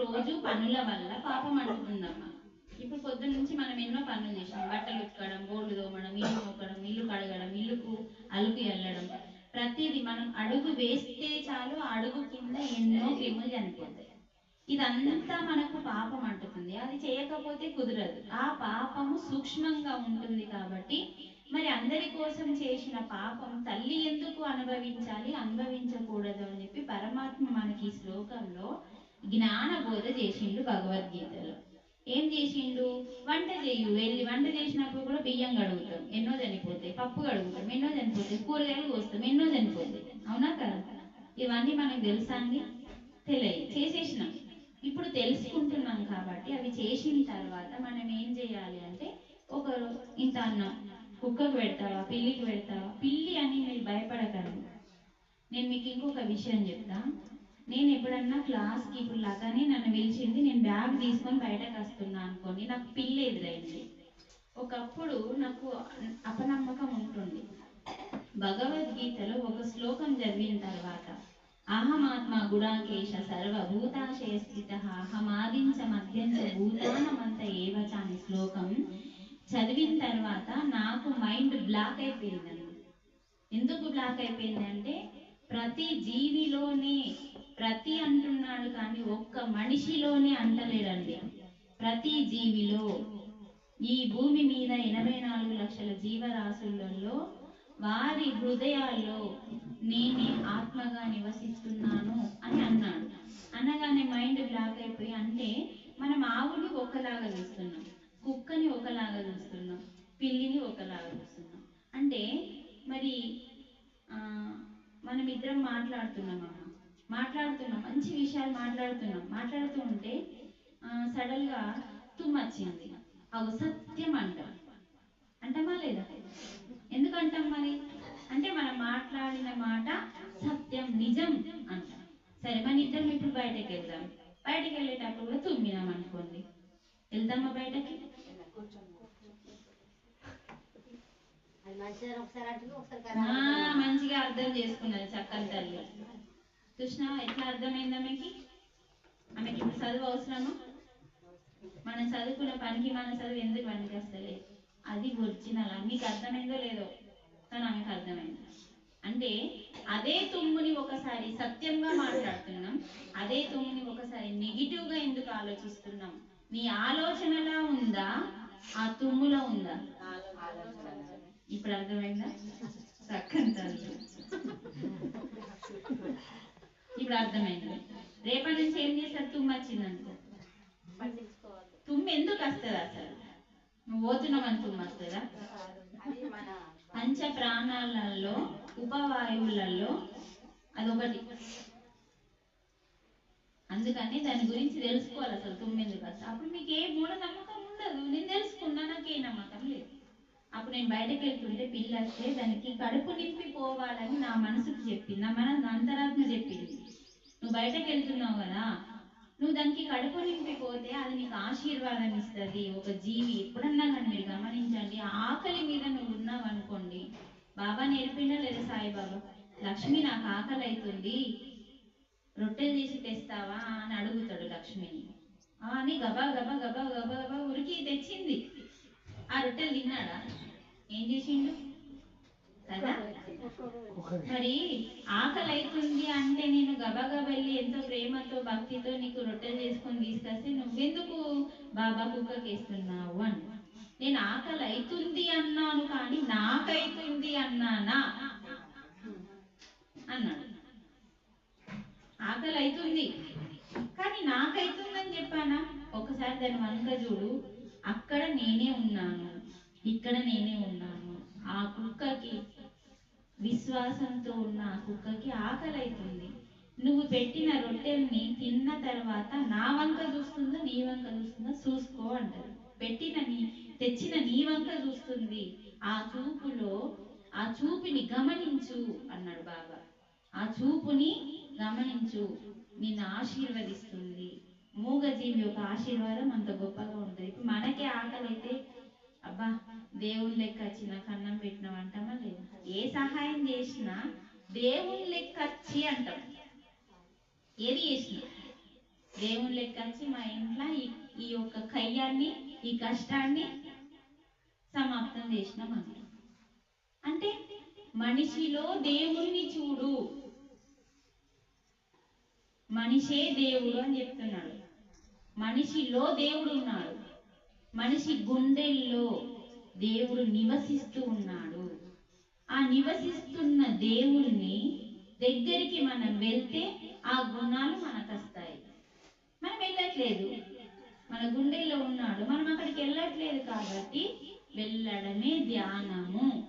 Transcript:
రోజు పనుల వల్ల పాపం అంటుకుందమ్మ. ఇప్పుడు పొద్దున్న నుంచి మనం ఎన్నో పనులు చేసాం బట్టలు ఉతకడం బోర్డు తోమడం ఇల్లు మొక్కడం ఇల్లు కడగడం ఇల్లుకు అలుపు వెళ్ళడం. ప్రతిదీ మనం అడుగు వేస్తే చాలు అడుగు కింద ఎన్నో క్రిములు చనిపోతాయి. ఇదంతా మనకు పాపం అంటుతుంది అది చేయకపోతే కుదరదు. ఆ పాపము సూక్ష్మంగా ఉంటుంది కాబట్టి మరి అందరి కోసం చేసిన పాపం తల్లి ఎందుకు అనుభవించాలి అనుభవించకూడదు అని చెప్పి పరమాత్మ మనకి ఈ శ్లోకంలో జ్ఞాన బోధ చేసిండు భగవద్గీతలో. ఏం చేసిండు? వంట చేయు వెళ్ళి వంట చేసినప్పుడు కూడా బియ్యం కడుగుతాం. ఎన్నో చనిపోతాయి. పప్పు కడుగుతాం. ఎన్నో చనిపోతాయి. కూరగాయలు కోస్తాం. ఎన్నో చనిపోతాయి. అవునా కదా? ఇవన్నీ మనకు తెలుసా అండి? తెలియదు. చేసేసినాం. ఇప్పుడు తెలుసుకుంటున్నాం కాబట్టి అవి చేసిన తర్వాత మనం ఏం చేయాలి అంటే ఒకరు ఇంత అన్నం కుక్కకు పెడతావా? పిల్లికి పెడతావా? పిల్లి అని మీరు భయపడకండి. నేను మీకు ఇంకొక విషయం చెప్తాను నేను ఎప్పుడన్నా క్లాస్కి ఇప్పుడు లాగానే నన్ను పిలిచింది నేను బ్యాగ్ తీసుకొని బయటకు వస్తున్నా అనుకోండి నాకు పిల్లి ఎదురైంది ఒకప్పుడు నాకు అపనమ్మకం ఉంటుంది. భగవద్గీతలో ఒక శ్లోకం చదివిన తర్వాత అహమాత్మ గుడాకేశ సర్వభూతాశయ స్థిత అహమాదించ మధ్యంచ భూతానమంత ఏవచ అనే శ్లోకం చదివిన తర్వాత నాకు మైండ్ బ్లాక్ అయిపోయిందండి ఎందుకు బ్లాక్ అయిపోయిందంటే ప్రతి జీవిలోనే ప్రతి అంటున్నాడు కానీ ఒక్క మనిషిలోనే అంటలేడండి. ప్రతి జీవిలో ఈ భూమి మీద ఎనభై నాలుగు లక్షల జీవరాశులలో వారి హృదయాల్లో నేనే ఆత్మగా నివసిస్తున్నాను అని అన్నాడు. అనగానే మైండ్ బ్లాక్ అయిపోయి అంటే మనం ఆవుని ఒకలాగా చూస్తున్నాం కుక్కని ఒకలాగా చూస్తున్నాం పిల్లిని ఒకలాగా చూస్తున్నాం. అంటే మరి మనం ఇద్దరం మాట్లాడుతున్నాం అమ్మ. మాట్లాడుతున్నాం మంచి విషయాలు మాట్లాడుతున్నాం మాట్లాడుతూ ఉంటే సడన్గా తుమ్మొచ్చింది. అవు సత్యం అంటాం. అంటామా లేదా? ఎందుకంటాం మరి? అంటే మనం మాట్లాడిన మాట సత్యం నిజం అంటాం. సరే మన ఇద్దరం ఇప్పుడు బయటకు వెళ్దాం. బయటకు వెళ్ళేటప్పుడు కూడా తుమ్మినాం అనుకోండి. వెళ్దామా బయటకి. మంచిగా అర్థం చేసుకున్నది చక్కని తల్లి. కృష్ణ ఎట్లా అర్థమైందా ఆమెకి? ఆమెకి ఇప్పుడు చదువు అవసరమా? మనం చదువుకున్న పనికి మన చదువు ఎందుకు పనికి వస్తలే అది ఒరిజినల్. మీకు అర్థమైందో లేదో కానీ ఆమెకు అర్థమైంది. అంటే అదే తుమ్ముని ఒకసారి సత్యంగా మాట్లాడుతున్నాం. అదే తుమ్ముని ఒకసారి నెగిటివ్గా ఎందుకు ఆలోచిస్తున్నాం? నీ ఆలోచనలా ఉందా? ఆ తుమ్ములో ఉందా? ఇప్పుడు అర్థమైందా? చక్కని తల్లి ఇప్పుడు అర్థమైంది రేపటి నుంచి ఏం చేస్తారు? తుమ్ము వచ్చిందనుకో ఎందుకు వస్తుంది అసలు? నువ్వు పోతున్నామని తుమ్ము వస్తుందా? పంచ ప్రాణాలలో ఉపవాయువులలో అదొకటి. అందుకని దాని గురించి తెలుసుకోవాలి అసలు తుమ్ము ఎందుకు వస్తుంది అప్పుడు మీకు ఏ మూఢ నమ్మకం ఉండదు. నేను తెలుసుకున్నా నాకు ఏ నమ్మకం లేదు. అప్పుడు నేను బయటకు వెళ్తుంటే పిల్ల వస్తే దానికి కడుపు నింపి పోవాలని నా మనసుకు చెప్పింది. నా మన అంతరాత్మ చెప్పింది. నువ్వు బయటకు వెళ్తున్నావు కదా నువ్వు దానికి కడుపు నింపి పోతే అది నీకు ఆశీర్వాదం ఇస్తుంది. ఒక జీవి ఎప్పుడన్నా కానీ మీరు గమనించండి ఆకలి మీద నువ్వు ఉన్నావు అనుకోండి బాబా నేర్పిండా లేదా సాయిబాబా లక్ష్మి నాకు ఆకలి అవుతుంది రొట్టెలు చేసి తెస్తావా? అని అడుగుతాడు లక్ష్మిని ఆ అని గబా గబా గబా గబా గబా ఉరికి తెచ్చింది. ఆ రొట్టెలు తిన్నాడా? ఏం చేసిండు? మరి ఆకలి అవుతుంది అంటే నేను గబగబా వెళ్ళి ఎంతో ప్రేమతో భక్తితో నీకు రొట్టెలు చేసుకొని తీసుకొస్తే నువ్వెందుకు బాబా కుక్కకేస్తున్నావు అని? నేను ఆకలి అవుతుంది అన్నాను కానీ నాకైతుంది అన్నానా? అన్నాడు. ఆకలి అవుతుంది కానీ నాకైతుందని చెప్పానా? ఒకసారి దాని వంక చూడు. అక్కడ నేనే ఉన్నాను. ఇక్కడ నేనే ఉన్నాను. ఆ కుక్కకి విశ్వాసంతో ఉన్న ఆ కుక్కకి ఆకలైతుంది. నువ్వు పెట్టిన రొట్టెల్ని తిన్న తర్వాత నా వంక చూస్తుందో నీ వంక చూస్తుందో? చూసుకో అంటారు పెట్టిన నీ తెచ్చిన నీ వంక చూస్తుంది. ఆ చూపులో ఆ చూపుని గమనించు అన్నాడు బాబా. ఆ చూపుని గమనించు. నిన్ను ఆశీర్వదిస్తుంది. మూగజీవి యొక్క ఆశీర్వాదం అంత గొప్పగా ఉంటుంది. ఇప్పుడు మనకే ఆకలి అయితే అబ్బా దేవుని లెక్క వచ్చి కన్నం పెట్టినాం అంటామా లేదా? ఏ సహాయం చేసినా దేవుని లెక్క వచ్చి అంటాం. ఏది చేసినా. దేవుని లెక్క వచ్చి మా ఇంట్లో ఈ ఈ యొక్క కయ్యాన్ని ఈ కష్టాన్ని సమాప్తం చేసినాం అంటాం. అంటే మనిషిలో దేవుణ్ణి చూడు. మనిషే దేవుడు అని చెప్తున్నాడు. మనిషిలో దేవుడు ఉన్నాడు. మనిషి గుండెల్లో దేవుడు నివసిస్తూ ఉన్నాడు. ఆ నివసిస్తున్న దేవుడిని దగ్గరికి మనం వెళ్తే ఆ గుణాలు మనకు వస్తాయి మనం వెళ్ళట్లేదు. మన గుండెల్లో ఉన్నాడు. మనం అక్కడికి వెళ్ళట్లేదు కాబట్టి వెళ్ళడమే ధ్యానము.